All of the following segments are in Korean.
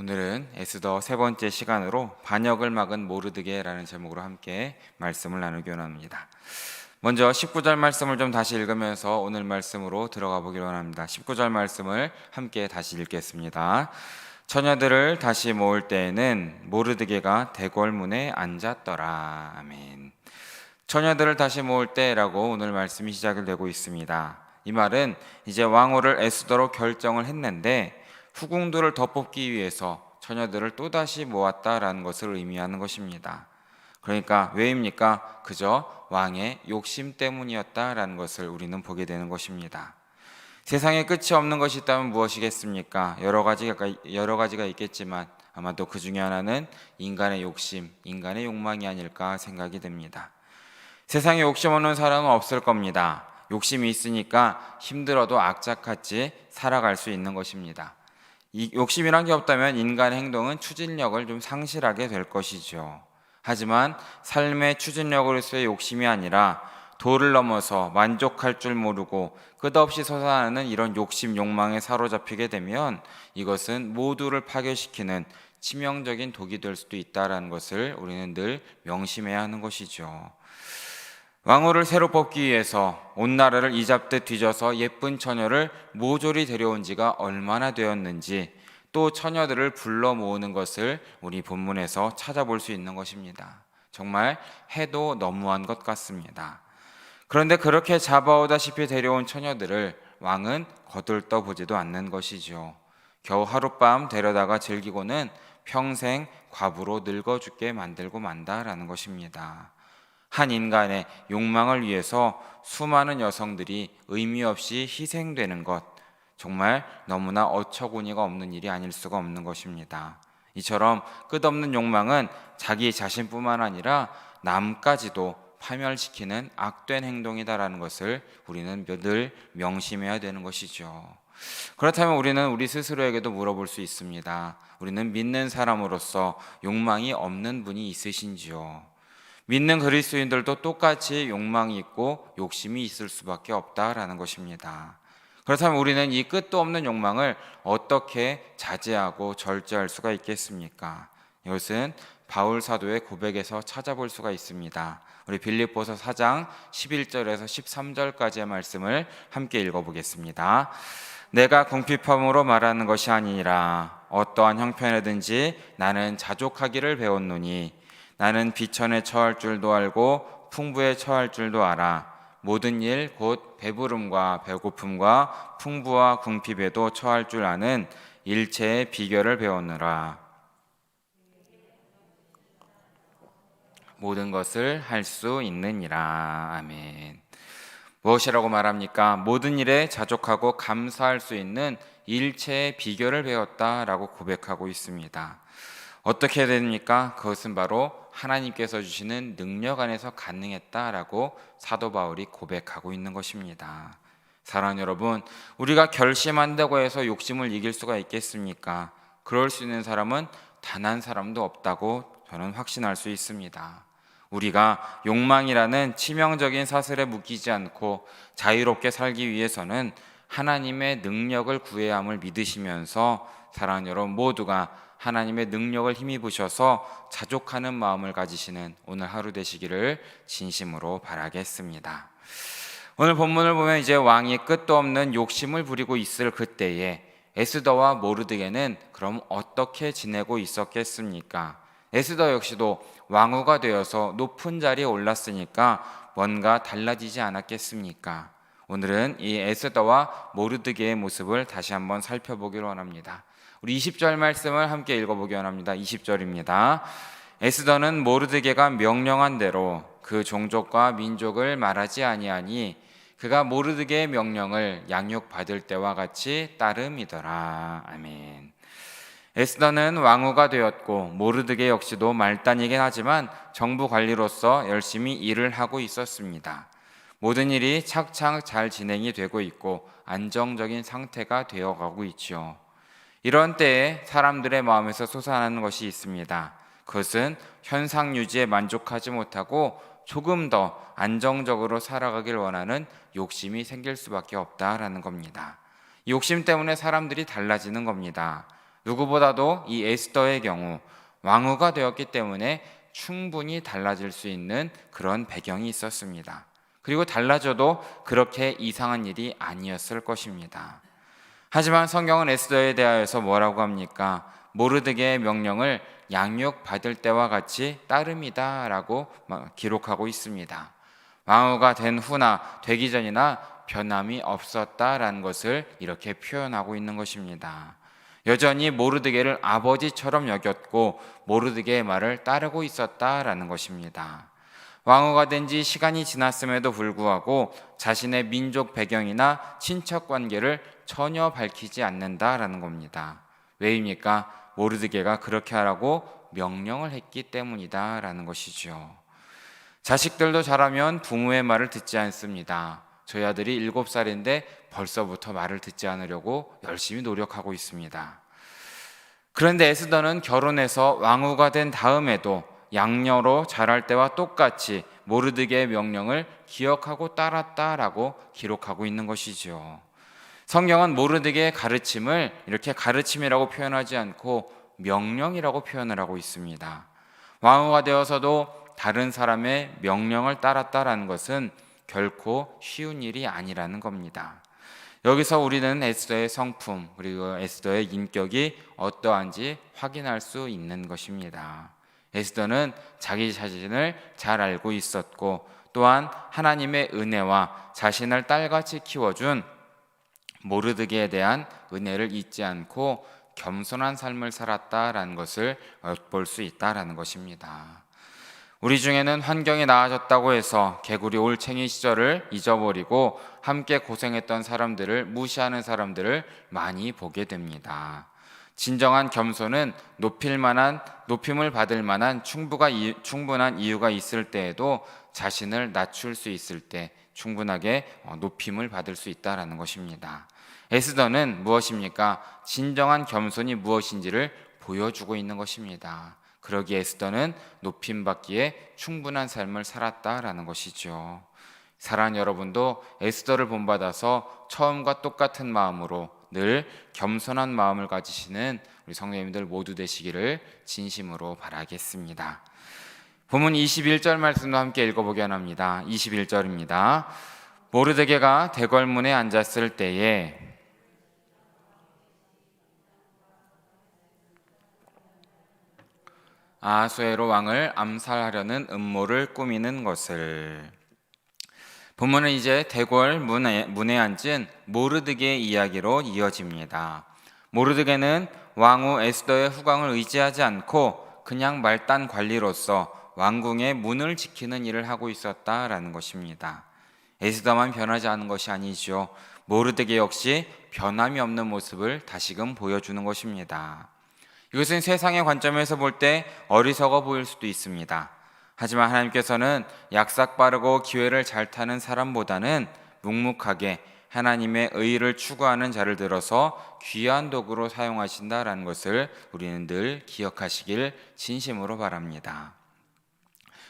오늘은 에스더 세 번째 시간으로 반역을 막은 모르드게라는 제목으로 함께 말씀을 나누기 원합니다. 먼저 19절 말씀을 좀 다시 읽으면서 오늘 말씀으로 들어가 보기 원합니다. 19절 말씀을 함께 다시 읽겠습니다. 처녀들을 다시 모을 때에는 모르드게가 대궐문에 앉았더라. 아멘. 처녀들을 다시 모을 때라고 오늘 말씀이 시작을 되고 있습니다. 이 말은 이제 왕후를 에스더로 결정을 했는데 후궁들을 덮뽑기 위해서 처녀들을 또다시 모았다라는 것을 의미하는 것입니다. 그러니까 왜입니까? 그저 왕의 욕심 때문이었다라는 것을 우리는 보게 되는 것입니다. 세상에 끝이 없는 것이 있다면 무엇이겠습니까? 여러 가지가 여러 가지가 있겠지만 아마도 그 중에 하나는 인간의 욕심, 인간의 욕망이 아닐까 생각이 됩니다. 세상에 욕심 없는 사람은 없을 겁니다. 욕심이 있으니까 힘들어도 악착같이 살아갈 수 있는 것입니다. 이 욕심이란 게 없다면 인간의 행동은 추진력을 좀 상실하게 될 것이죠. 하지만 삶의 추진력으로서의 욕심이 아니라 도를 넘어서 만족할 줄 모르고 끝없이 솟아나는 이런 욕심 욕망에 사로잡히게 되면 이것은 모두를 파괴시키는 치명적인 독이 될 수도 있다라는 것을 우리는 늘 명심해야 하는 것이죠. 왕후를 새로 뽑기 위해서 온 나라를 이잡듯 뒤져서 예쁜 처녀를 모조리 데려온 지가 얼마나 되었는지 또 처녀들을 불러 모으는 것을 우리 본문에서 찾아볼 수 있는 것입니다. 정말 해도 너무한 것 같습니다. 그런데 그렇게 잡아오다시피 데려온 처녀들을 왕은 거들떠 보지도 않는 것이죠. 겨우 하룻밤 데려다가 즐기고는 평생 과부로 늙어 죽게 만들고 만다라는 것입니다. 한 인간의 욕망을 위해서 수많은 여성들이 의미 없이 희생되는 것, 정말 너무나 어처구니가 없는 일이 아닐 수가 없는 것입니다. 이처럼 끝없는 욕망은 자기 자신뿐만 아니라 남까지도 파멸시키는 악된 행동이다라는 것을 우리는 늘 명심해야 되는 것이죠. 그렇다면 우리는 우리 스스로에게도 물어볼 수 있습니다. 우리는 믿는 사람으로서 욕망이 없는 분이 있으신지요? 믿는 그리스도인들도 똑같이 욕망이 있고 욕심이 있을 수밖에 없다라는 것입니다. 그렇다면 우리는 이 끝도 없는 욕망을 어떻게 자제하고 절제할 수가 있겠습니까? 이것은 바울 사도의 고백에서 찾아볼 수가 있습니다. 우리 빌립보서 4장 11절에서 13절까지의 말씀을 함께 읽어보겠습니다. 내가 궁핍함으로 말하는 것이 아니라 어떠한 형편에든지 나는 자족하기를 배웠노니 나는 비천에 처할 줄도 알고 풍부에 처할 줄도 알아. 모든 일 곧 배부름과 배고픔과 풍부와 궁핍에도 처할 줄 아는 일체의 비결을 배웠느라. 모든 것을 할 수 있느니라. 아멘. 무엇이라고 말합니까? 모든 일에 자족하고 감사할 수 있는 일체의 비결을 배웠다라고 고백하고 있습니다. 어떻게 됩니까? 그것은 바로 하나님께서 주시는 능력 안에서 가능했다라고 사도 바울이 고백하고 있는 것입니다. 사랑하는 여러분, 우리가 결심한다고 해서 욕심을 이길 수가 있겠습니까? 그럴 수 있는 사람은 단 한 사람도 없다고 저는 확신할 수 있습니다. 우리가 욕망이라는 치명적인 사슬에 묶이지 않고 자유롭게 살기 위해서는 하나님의 능력을 구해야 함을 믿으시면서 사랑하는 여러분 모두가 하나님의 능력을 힘입으셔서 자족하는 마음을 가지시는 오늘 하루 되시기를 진심으로 바라겠습니다. 오늘 본문을 보면 이제 왕이 끝도 없는 욕심을 부리고 있을 그때에 에스더와 모르드게는 그럼 어떻게 지내고 있었겠습니까? 에스더 역시도 왕후가 되어서 높은 자리에 올랐으니까 뭔가 달라지지 않았겠습니까? 오늘은 이 에스더와 모르드게의 모습을 다시 한번 살펴보기를 원합니다. 우리 20절 말씀을 함께 읽어보기 원합니다. 20절입니다. 에스더는 모르드게가 명령한 대로 그 종족과 민족을 말하지 아니하니 그가 모르드게의 명령을 양육받을 때와 같이 따름이더라. 아멘. 에스더는 왕후가 되었고 모르드게 역시도 말단이긴 하지만 정부 관리로서 열심히 일을 하고 있었습니다. 모든 일이 착착 잘 진행이 되고 있고 안정적인 상태가 되어가고 있지요. 이런 때에 사람들의 마음에서 솟아나는 것이 있습니다. 그것은 현상 유지에 만족하지 못하고 조금 더 안정적으로 살아가길 원하는 욕심이 생길 수밖에 없다라는 겁니다. 욕심 때문에 사람들이 달라지는 겁니다. 누구보다도 이 에스더의 경우 왕후가 되었기 때문에 충분히 달라질 수 있는 그런 배경이 있었습니다. 그리고 달라져도 그렇게 이상한 일이 아니었을 것입니다. 하지만 성경은 에스더에 대하여서 뭐라고 합니까? 모르드게의 명령을 양육받을 때와 같이 따름이다라고 기록하고 있습니다. 왕후가 된 후나 되기 전이나 변함이 없었다라는 것을 이렇게 표현하고 있는 것입니다. 여전히 모르드게를 아버지처럼 여겼고 모르드게의 말을 따르고 있었다라는 것입니다. 왕후가 된 지 시간이 지났음에도 불구하고 자신의 민족 배경이나 친척 관계를 전혀 밝히지 않는다라는 겁니다. 왜입니까? 모르드게가 그렇게 하라고 명령을 했기 때문이다라는 것이죠. 자식들도 자라면 부모의 말을 듣지 않습니다. 저희 아들이 일곱 살인데 벌써부터 말을 듣지 않으려고 열심히 노력하고 있습니다. 그런데 에스더는 결혼해서 왕후가 된 다음에도 양녀로 자랄 때와 똑같이 모르드게의 명령을 기억하고 따랐다라고 기록하고 있는 것이죠. 성경은 모르드게의 가르침을 이렇게 가르침이라고 표현하지 않고 명령이라고 표현을 하고 있습니다. 왕후가 되어서도 다른 사람의 명령을 따랐다라는 것은 결코 쉬운 일이 아니라는 겁니다. 여기서 우리는 에스더의 성품 그리고 에스더의 인격이 어떠한지 확인할 수 있는 것입니다. 에스더는 자기 자신을 잘 알고 있었고 또한 하나님의 은혜와 자신을 딸같이 키워준 모르드게에 대한 은혜를 잊지 않고 겸손한 삶을 살았다라는 것을 엿볼 수 있다라는 것입니다. 우리 중에는 환경이 나아졌다고 해서 개구리 올챙이 시절을 잊어버리고 함께 고생했던 사람들을 무시하는 사람들을 많이 보게 됩니다. 진정한 겸손은 높일 만한 높임을 받을 만한 충분한 이유가 있을 때에도 자신을 낮출 수 있을 때 충분하게 어, 높임을 받을 수 있다라는 것입니다. 에스더는 무엇입니까? 진정한 겸손이 무엇인지를 보여주고 있는 것입니다. 그러기에 에스더는 높임 받기에 충분한 삶을 살았다라는 것이죠. 사랑하는 여러분도 에스더를 본받아서 처음과 똑같은 마음으로 늘 겸손한 마음을 가지시는 우리 성도님들 모두 되시기를 진심으로 바라겠습니다. 본문 21절 말씀도 함께 읽어보게 합니다. 21절입니다. 모르드게가 대궐문에 앉았을 때에 아수에로 왕을 암살하려는 음모를 꾸미는 것을 본문은 이제 대궐 문에, 문에 앉은 모르드게의 이야기로 이어집니다. 모르드게는 왕후 에스더의 후광을 의지하지 않고 그냥 말단 관리로서 왕궁의 문을 지키는 일을 하고 있었다라는 것입니다. 에스더만 변하지 않은 것이 아니죠. 모르드게 역시 변함이 없는 모습을 다시금 보여주는 것입니다. 이것은 세상의 관점에서 볼 때 어리석어 보일 수도 있습니다. 하지만 하나님께서는 약삭 빠르고 기회를 잘 타는 사람보다는 묵묵하게 하나님의 의를 추구하는 자를 들어서 귀한 도구로 사용하신다라는 것을 우리는 늘 기억하시길 진심으로 바랍니다.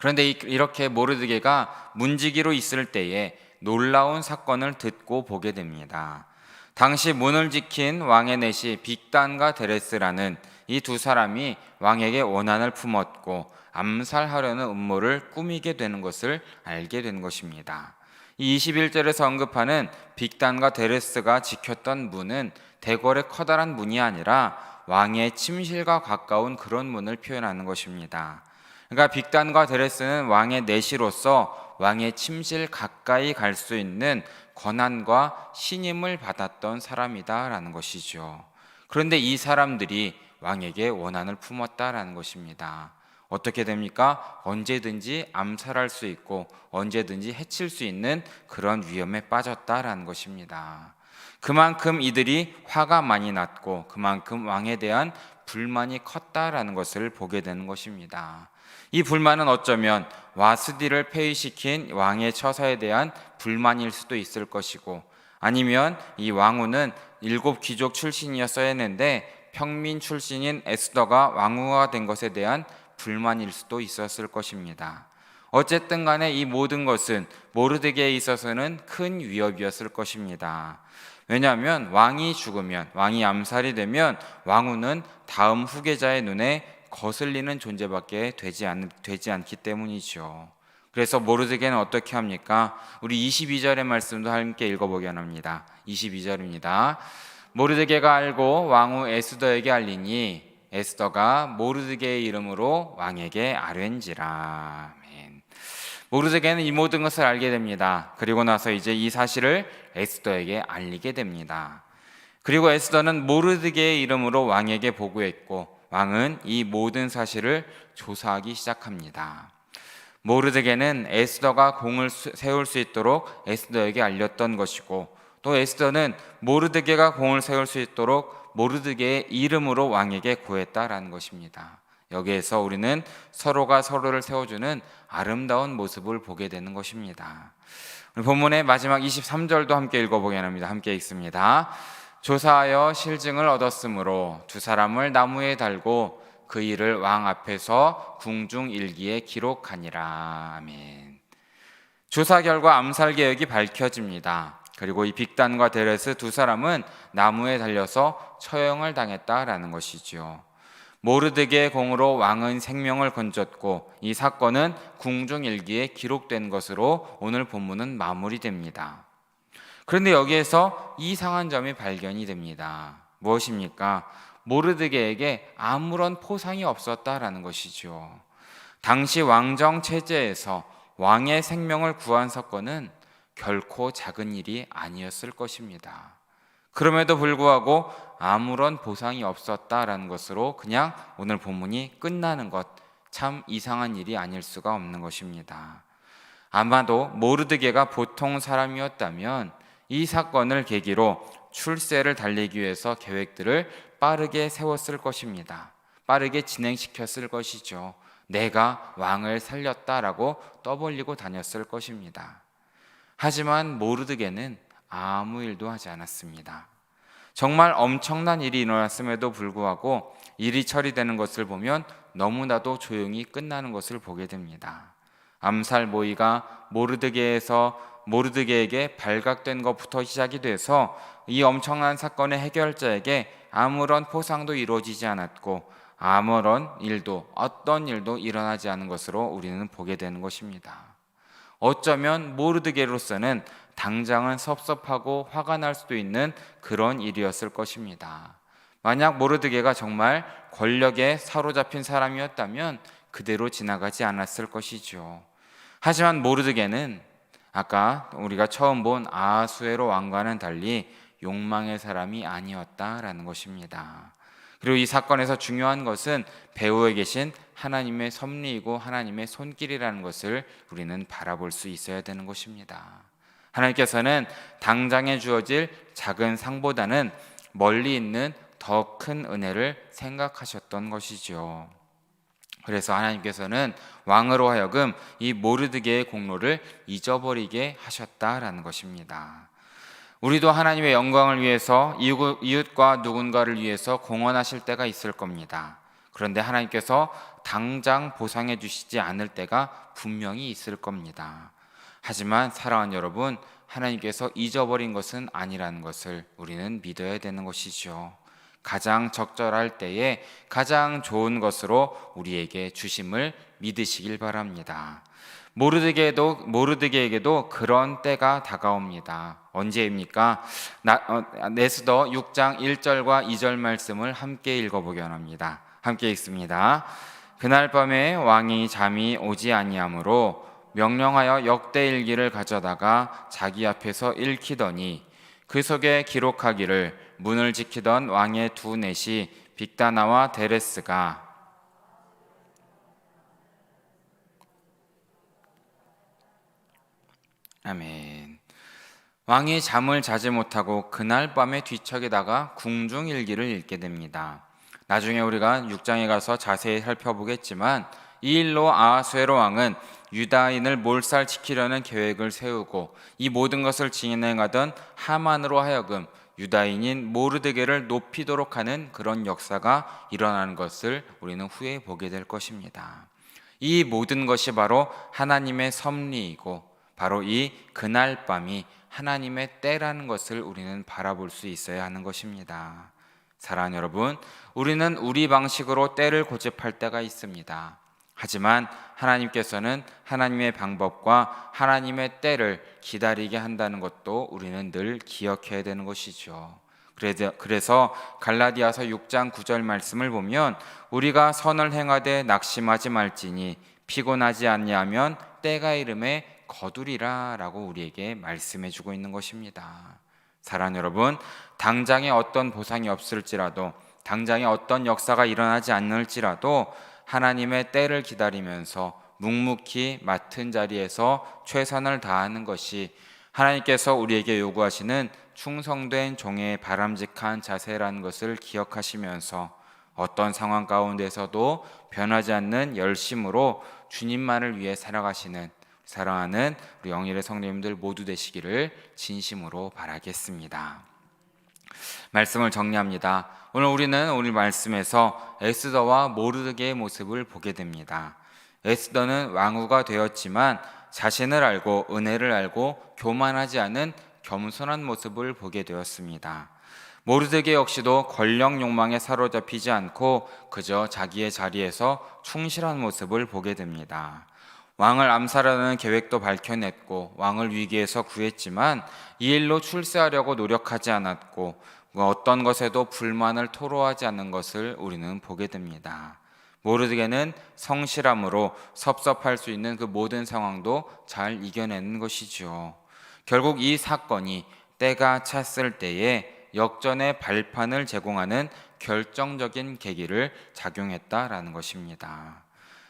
그런데 이렇게 모르드게가 문지기로 있을 때에 놀라운 사건을 듣고 보게 됩니다. 당시 문을 지킨 왕의 넷이 빅단과 데레스라는 이 두 사람이 왕에게 원한을 품었고 암살하려는 음모를 꾸미게 되는 것을 알게 된 것입니다. 이 21절에서 언급하는 빅단과 데레스가 지켰던 문은 대궐의 커다란 문이 아니라 왕의 침실과 가까운 그런 문을 표현하는 것입니다. 그러니까 빅단과 데레스는 왕의 내시로서 왕의 침실 가까이 갈 수 있는 권한과 신임을 받았던 사람이다라는 것이죠. 그런데 이 사람들이 왕에게 원한을 품었다라는 것입니다. 어떻게 됩니까? 언제든지 암살할 수 있고 언제든지 해칠 수 있는 그런 위험에 빠졌다라는 것입니다. 그만큼 이들이 화가 많이 났고 그만큼 왕에 대한 불만이 컸다라는 것을 보게 되는 것입니다. 이 불만은 어쩌면 와스디를 폐위시킨 왕의 처사에 대한 불만일 수도 있을 것이고 아니면 이 왕후는 일곱 귀족 출신이었어야 했는데 평민 출신인 에스더가 왕후가 된 것에 대한 불만일 수도 있었을 것입니다. 어쨌든 간에 이 모든 것은 모르드게에 있어서는 큰 위협이었을 것입니다. 왜냐하면 왕이 죽으면 왕이 암살이 되면 왕후는 다음 후계자의 눈에 거슬리는 존재밖에 되지, 않, 되지 않기 때문이죠. 그래서 모르드게는 어떻게 합니까? 우리 22절의 말씀도 함께 읽어보기 원합니다. 22절입니다. 모르드게가 알고 왕후 에스더에게 알리니 에스더가 모르드게의 이름으로 왕에게 아뢰ን지라. 모르드게는 이 모든 것을 알게 됩니다. 그리고 나서 이제 이 사실을 에스더에게 알리게 됩니다. 그리고 에스더는 모르드게의 이름으로 왕에게 보고했고 왕은 이 모든 사실을 조사하기 시작합니다. 모르드게는 에스더가 공을 수- 세울 수 있도록 에스더에게 알렸던 것이고 또 에스더는 모르드게가 공을 세울 수 있도록 모르드게의 이름으로 왕에게 구했다라는 것입니다. 여기에서 우리는 서로가 서로를 세워주는 아름다운 모습을 보게 되는 것입니다. 본문의 마지막 23절도 함께 읽어보게 합니다. 함께 읽습니다. 조사하여 실증을 얻었으므로 두 사람을 나무에 달고 그 일을 왕 앞에서 궁중 일기에 기록하니라. 아멘. 조사 결과 암살 계획이 밝혀집니다. 그리고 이 빅단과 데레스 두 사람은 나무에 달려서 처형을 당했다라는 것이지요. 모르드게의 공으로 왕은 생명을 건졌고 이 사건은 궁중 일기에 기록된 것으로 오늘 본문은 마무리됩니다. 그런데 여기에서 이상한 점이 발견이 됩니다. 무엇입니까? 모르드게에게 아무런 포상이 없었다라는 것이죠. 당시 왕정 체제에서 왕의 생명을 구한 사건은 결코 작은 일이 아니었을 것입니다. 그럼에도 불구하고 아무런 보상이 없었다라는 것으로 그냥 오늘 본문이 끝나는 것 참 이상한 일이 아닐 수가 없는 것입니다. 아마도 모르드게가 보통 사람이었다면 이 사건을 계기로 출세를 달리기 위해서 계획들을 빠르게 세웠을 것입니다. 빠르게 진행시켰을 것이죠. 내가 왕을 살렸다라고 떠벌리고 다녔을 것입니다. 하지만 모르드게는 아무 일도 하지 않았습니다. 정말 엄청난 일이 일어났음에도 불구하고 일이 처리되는 것을 보면 너무나도 조용히 끝나는 것을 보게 됩니다. 암살 모의가 모르드게에서 모르드게에게 발각된 것부터 시작이 돼서 이 엄청난 사건의 해결자에게 아무런 포상도 이루어지지 않았고 아무런 일도 어떤 일도 일어나지 않은 것으로 우리는 보게 되는 것입니다. 어쩌면 모르드게로서는 당장은 섭섭하고 화가 날 수도 있는 그런 일이었을 것입니다. 만약 모르드게가 정말 권력에 사로잡힌 사람이었다면 그대로 지나가지 않았을 것이죠. 하지만 모르드게는 아까 우리가 처음 본 아하수에로 왕과는 달리 욕망의 사람이 아니었다라는 것입니다. 그리고 이 사건에서 중요한 것은 배후에 계신 하나님의 섭리이고 하나님의 손길이라는 것을 우리는 바라볼 수 있어야 되는 것입니다. 하나님께서는 당장에 주어질 작은 상보다는 멀리 있는 더 큰 은혜를 생각하셨던 것이죠. 그래서 하나님께서는 왕으로 하여금 이 모르드게의 공로를 잊어버리게 하셨다라는 것입니다. 우리도 하나님의 영광을 위해서 이웃과 누군가를 위해서 공헌하실 때가 있을 겁니다. 그런데 하나님께서 당장 보상해 주시지 않을 때가 분명히 있을 겁니다. 하지만 사랑하는 여러분, 하나님께서 잊어버린 것은 아니라는 것을 우리는 믿어야 되는 것이죠. 가장 적절할 때에 가장 좋은 것으로 우리에게 주심을 믿으시길 바랍니다. 모르드게도 모르드게에게도 그런 때가 다가옵니다. 언제입니까? 나, 어, 네스더 6장 1절과 2절 말씀을 함께 읽어보기 원합니다. 함께 읽습니다. 그날 밤에 왕이 잠이 오지 아니하므로 명령하여 역대 일기를 가져다가 자기 앞에서 읽히더니 그 속에 기록하기를 문을 지키던 왕의 두 넷이 빅다나와 데레스가 아멘. 왕이 잠을 자지 못하고 그날 밤에 뒤척에다가 궁중 일기를 읽게 됩니다. 나중에 우리가 6장에 가서 자세히 살펴보겠지만 이 일로 아하수에로 왕은 유다인을 몰살시키려는 계획을 세우고 이 모든 것을 진행하던 하만으로 하여금 유다인인 모르드게를 높이도록 하는 그런 역사가 일어나는 것을 우리는 후에 보게 될 것입니다. 이 모든 것이 바로 하나님의 섭리이고 바로 이 그날 밤이 하나님의 때라는 것을 우리는 바라볼 수 있어야 하는 것입니다. 사랑하는 여러분, 우리는 우리 방식으로 때를 고집할 때가 있습니다. 하지만 하나님께서는 하나님의 방법과 하나님의 때를 기다리게 한다는 것도 우리는 늘 기억해야 되는 것이죠. 그래서- 갈라디아서 6장 9절 말씀을 보면 우리가 선을 행하되 낙심하지 말지니 피곤하지 않냐면 때가 이름에 거두리라라고 우리에게 말씀해 주고 있는 것입니다. 사랑 여러분, 당장에 어떤 보상이 없을지라도 당장에 어떤 역사가 일어나지 않을지라도 하나님의 때를 기다리면서 묵묵히 맡은 자리에서 최선을 다하는 것이 하나님께서 우리에게 요구하시는 충성된 종의 바람직한 자세라는 것을 기억하시면서 어떤 상황 가운데서도 변하지 않는 열심으로 주님만을 위해 살아가시는 사랑하는 우리 영일의 성도님들 모두 되시기를 진심으로 바라겠습니다. 말씀을 정리합니다. 오늘 우리는 오늘 말씀에서 에스더와 모르드게의 모습을 보게 됩니다. 에스더는 왕후가 되었지만 자신을 알고 은혜를 알고 교만하지 않은 겸손한 모습을 보게 되었습니다. 모르드게 역시도 권력 욕망에 사로잡히지 않고 그저 자기의 자리에서 충실한 모습을 보게 됩니다. 왕을 암살하는 계획도 밝혀냈고 왕을 위기에서 구했지만 이 일로 출세하려고 노력하지 않았고 뭐 어떤 것에도 불만을 토로하지 않는 것을 우리는 보게 됩니다. 모르드게는 성실함으로 섭섭할 수 있는 그 모든 상황도 잘 이겨내는 것이죠. 결국 이 사건이 때가 찼을 때에 역전의 발판을 제공하는 결정적인 계기를 작용했다라는 것입니다.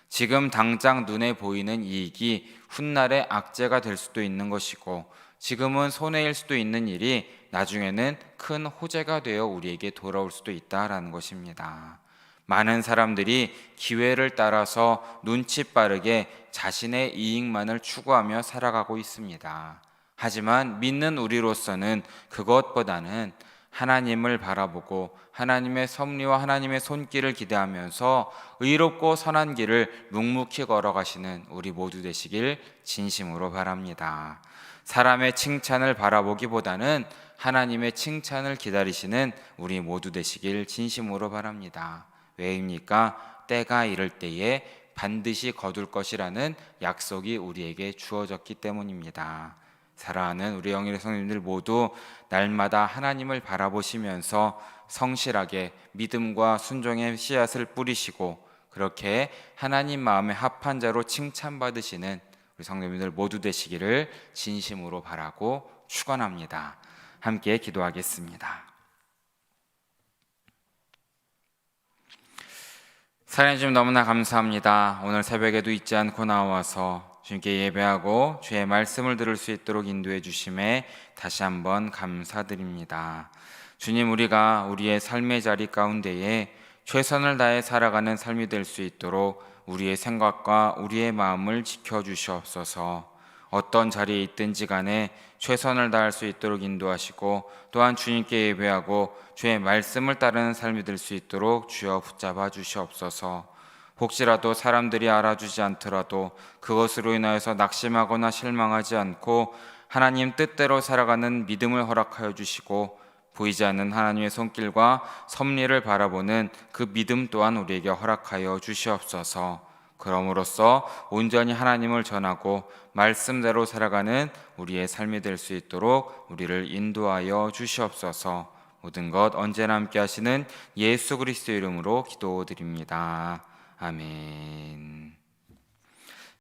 지금 당장 눈에 보이는 이익이 훗날의 악재가 될 수도 있는 것이고 지금은 손해일 수도 있는 일이 나중에는 큰 호재가 되어 우리에게 돌아올 수도 있다라는 것입니다. 많은 사람들이 기회를 따라서 눈치 빠르게 자신의 이익만을 추구하며 살아가고 있습니다. 하지만 믿는 우리로서는 그것보다는 하나님을 바라보고 하나님의 섭리와 하나님의 손길을 기대하면서 의롭고 선한 길을 묵묵히 걸어가시는 우리 모두 되시길 진심으로 바랍니다. 사람의 칭찬을 바라보기보다는 하나님의 칭찬을 기다리시는 우리 모두 되시길 진심으로 바랍니다. 왜입니까? 때가 이를 때에 반드시 거둘 것이라는 약속이 우리에게 주어졌기 때문입니다. 사랑하는 우리 영일의 성님들 모두 날마다 하나님을 바라보시면서 성실하게 믿음과 순종의 씨앗을 뿌리시고 그렇게 하나님 마음에 합한 자로 칭찬받으시는 우리 성도님들 모두 되시기를 진심으로 바라고 축원합니다. 함께 기도하겠습니다. 사랑해 주님 너무나 감사합니다. 오늘 새벽에도 잊지 않고 나와서 주님께 예배하고 주의 말씀을 들을 수 있도록 인도해 주심에 다시 한번 감사드립니다. 주님 우리가 우리의 삶의 자리 가운데에 최선을 다해 살아가는 삶이 될 수 있도록 우리의 생각과 우리의 마음을 지켜 주시옵소서. 어떤 자리에 있든지 간에 최선을 다할 수 있도록 인도하시고 또한 주님께 예배하고 주의 말씀을 따르는 삶이 될 수 있도록 주여 붙잡아 주시옵소서. 혹시라도 사람들이 알아주지 않더라도 그것으로 인하여서 낙심하거나 실망하지 않고 하나님 뜻대로 살아가는 믿음을 허락하여 주시고 보이지 않는 하나님의 손길과 섭리를 바라보는 그 믿음 또한 우리에게 허락하여 주시옵소서. 그럼으로써 온전히 하나님을 전하고 말씀대로 살아가는 우리의 삶이 될 수 있도록 우리를 인도하여 주시옵소서. 모든 것 언제나 함께 하시는 예수 그리스도 이름으로 기도드립니다. 아멘.